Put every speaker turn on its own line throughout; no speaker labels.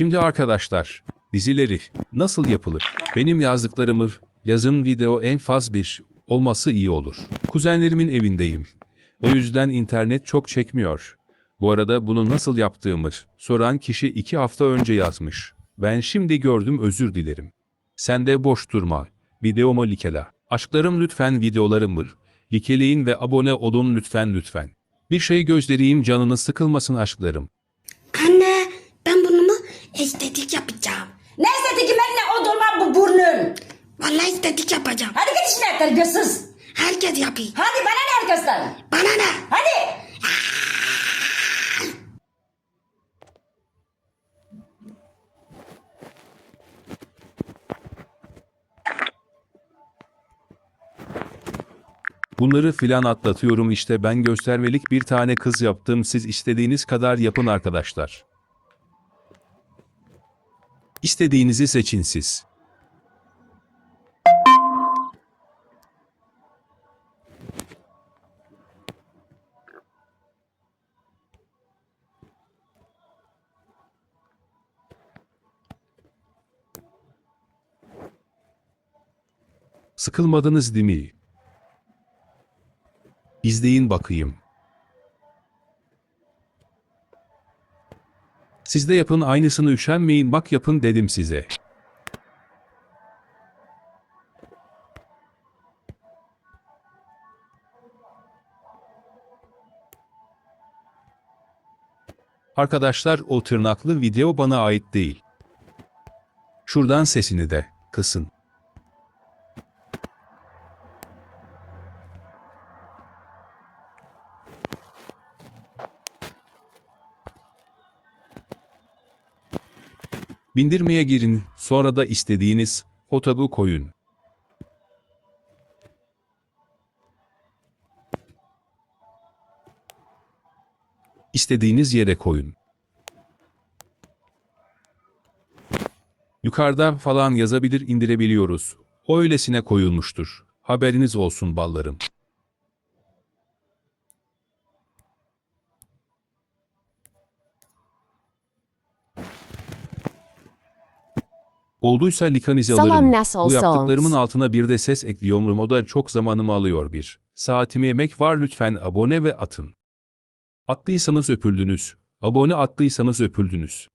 Şimdi arkadaşlar, dizileri nasıl yapılır? Benim yazdıklarımı yazın video en faz bir olması iyi olur. Kuzenlerimin evindeyim. O yüzden internet çok çekmiyor. Bu arada bunu nasıl yaptığımı soran kişi iki hafta önce yazmış. Ben şimdi gördüm özür dilerim. Sen de boş durma. Videomu likela. Aşklarım lütfen videolarımı likeleyin ve abone olun lütfen lütfen. Bir şey göstereyim canınız sıkılmasın aşklarım.
Estetik yapacağım.
Ne estetik ne o durma bu burnun.
Vallahi estetik yapacağım.
Hadi git işine terbiyesiz.
Herkes yapıyor.
Hadi bana ne herkesten?
Bana ne?
Hadi.
Bunları filan atlatıyorum işte ben göstermelik bir tane kız yaptım siz istediğiniz kadar yapın arkadaşlar. İstediğinizi seçin siz. Sıkılmadınız değil mi? İzleyin bakayım. Siz de yapın aynısını üşenmeyin bak yapın dedim size. Arkadaşlar o tırnaklı video bana ait değil. Şuradan sesini de kısın. Bindirmeye girin, sonra da istediğiniz fotoğrafı koyun. İstediğiniz yere koyun. Yukarıda falan yazabilir indirebiliyoruz. O öylesine koyulmuştur. Haberiniz olsun ballarım. Olduysa likanize alırım. Bu yaptıklarımın altına bir de ses ekliyorum. O da çok zamanımı alıyor bir. Saatime emek var lütfen abone ve atın. Attıysanız öpüldünüz. Abone attıysanız öpüldünüz.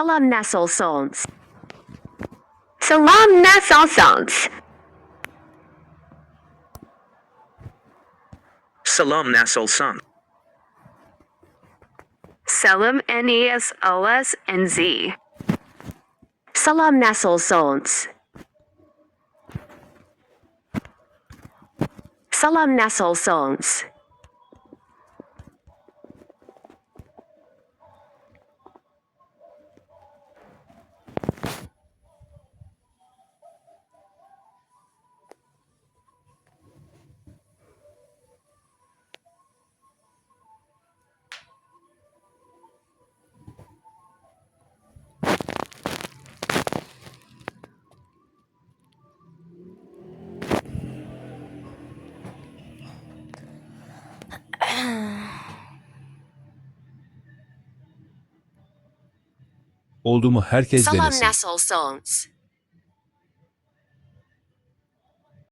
Salam nasıl olsunuz? Salam nasıl olsunuz?
Salam Nasolsan.
Salam Nes OS NZ. Salam nasıl olsunuz? Salam nasıl olsunuz?
Oldu mu herkes
Salam
denesin.
nasıl sons?